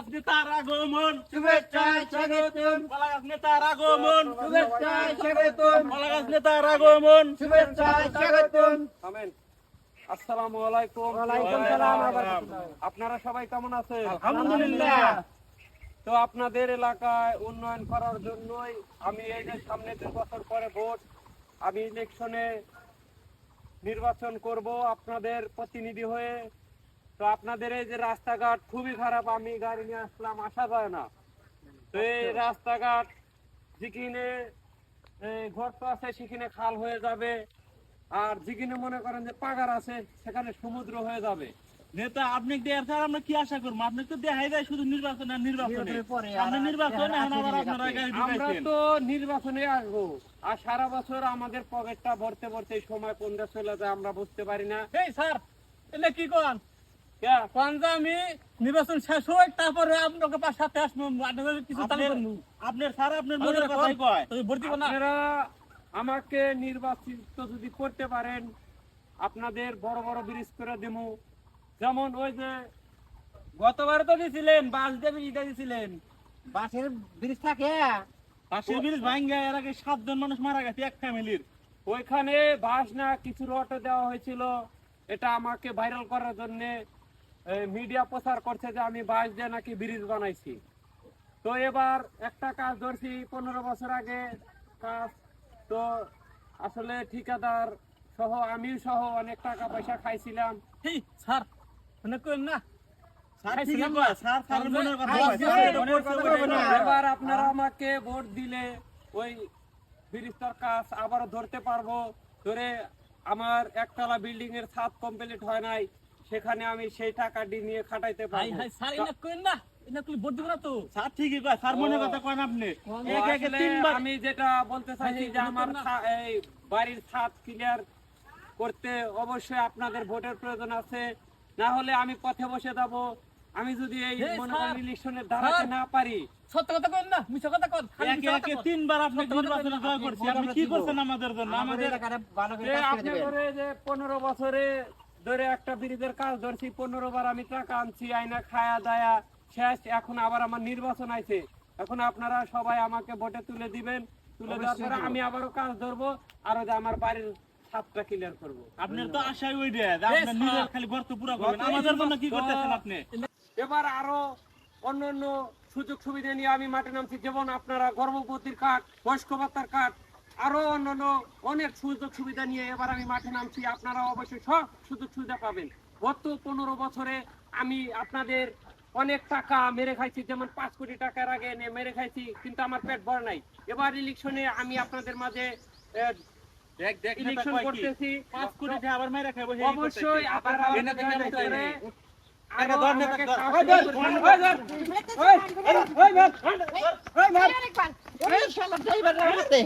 গাছ নেতার আগমন শুভেচ্ছায় স্বাগতম। কলা নেতার আগমন শুভেচ্ছায় স্বাগতম। কলা নেতার আগমন শুভেচ্ছায় স্বাগতম। আমেন। আসসালামু আলাইকুম। ওয়ালাইকুম সালাম। আপনারা সবাই কেমন আছেন? আলহামদুলিল্লাহ। তো আপনাদের এলাকায় উন্নয়ন করার জন্যই আমি এই যে সামনে দুই বছর পরে ভোট আমি ইলেকশনে নির্বাচন করব। আপনাদের প্রতিনিধি হয়ে তো আপনাদের এই যে রাস্তাঘাট খুবই খারাপ আমি গাড়ি নিয়ে আসলাম আসা যায় না। তো এই রাস্তাঘাট যেখানে এই গর্ত আছে সেখানে খাল হয়ে যাবে। আর যেখানে মনে করেন যে পাগার আছে সেখানে সমুদ্র হয়ে যাবে। নেতা আপনি দেয়ার স্যার আমরা কি আশা করব? আপনি তো দেখাই যায় শুধু নির্বাচন আর নির্বাচনে। এখন আবার আপনারা আমরা তো নির্বাচনে আসব। আর সারা বছর আমাদের পকেটটা ভরতে ভরতে সময় কোন দেশ চলে যায় আমরা বুঝতে পারি না। এই স্যার এটা কি কন আমি নির্বাচন শেষ হয় তারপরে আপনাকে সাথে আসব কিছু আপনার- স্যার আপনার মনের মনের কথাই কথাই কয়? ভর্তি আপনারা আমাকে নির্বাচিত যদি করতে পারেন আপনাদের বড় বড় ব্রিজ করে দেবো যেমন ওই যে গতবার তো দিছিলেন বাস দিয়ে বিটা দিছিলেন। বাসের ব্রিজ থাকে? পাশের ব্রিজ ভাঙ্গা এর আগে সাতজন মানুষ মারা গেছে এক ফ্যামিলির। ওইখানে বাস না কিছু রটো দেওয়া হয়েছিল। এটা আমাকে ভাইরাল করার জন্য মিডিয়া প্রচার করছে যে আমি বাস দিয়ে নাকি ব্রিজ বানাইছি। তো এবার একটা কাজ ধরছি পনেরো বছর আগে কাজ তো আসলে ঠিকাদার সহ আমিও সহ অনেক টাকা পয়সা খাইছিলাম। স্যার মানে কইন না? এবার আপনারা আমাকে ভোট দিলে ওই ব্রিজটার কাজ আবারও ধরতে পারব। ধরে আমার একতলা বিল্ডিং এর ছাদ কমপ্লিট হয় নাই। সেখানে আমি সেই টাকাটি নিয়ে খাটাইতে হাই স্যার এটা না? এটা তুমি ভর্তি করো তো? স্যার ঠিকই কয় স্যার মনের কথা কয় না আপনি? তো একে একে আসলে আমি যেটা বলতে চাইছি যে আমার এই বাড়ির ছাদ ক্লিয়ার করতে অবশ্যই আপনাদের ভোটের প্রয়োজন আছে। না হলে আমি পথে বসে যাব। আমি যদি এই এই মনে স্যার, ইলেকশনে দাঁড়াতে না পারি। সত্য কথা কইন না? মিছা কথা কর খালি একে মিছা একে তিনবার আপনি নির্বাচনে জয় করছি। আপনি কি। করছেন আমাদের জন্য? আমাদের ভালো করে করে আপনি দেবেন ধরে যে পনেরো বছরে ধরে একটা ব্রিজের কাজ ধরছি পনেরো বার আমি টাকা আনছি আইনা খায়া দায়া শেষ এখন আবার আমার নির্বাচন আছে এখন আপনারা সবাই আমাকে ভোটে তুলে দিবেন তুলে দেওয়ার পরে আমি আবারও কাজ ধরবো আর ওই যে আমার বাড়ির ছাদটা ক্লিয়ার করব। আপনার তো আশাই ওই যে আপনার স্যার। নিজের খালি গর্ত পুরো করবেন। আমাদের জন্য কি করতেছেন আপনি? এবার আরও অন্যান্য সুযোগ সুবিধা নিয়ে আমি মাঠে নামছি। যেমন আপনারা গর্ভবতীর কার্ড বয়স্ক ভাতার কার্ড আরও অন্যান্য অনেক সুযোগ সুবিধা নিয়ে এবার আমি মাঠে নামছি আপনারা অবশ্যই সব সুযোগ সুবিধা পাবেন গত পনেরো বছরে আমি আপনাদের অনেক টাকা মেরে খাইছি যেমন পাঁচ কোটি টাকার আগে এনে মেরে খাইছি কিন্তু আমার পেট ভরে নাই এবার ইলেকশনে আমি আপনাদের মাঝে ইলেকশন করতেছি পাঁচ কোটি আবার মাইরা খাইবো অবশ্যই আপনারা এনে দেখেন আমাকে নেতা করে এনে।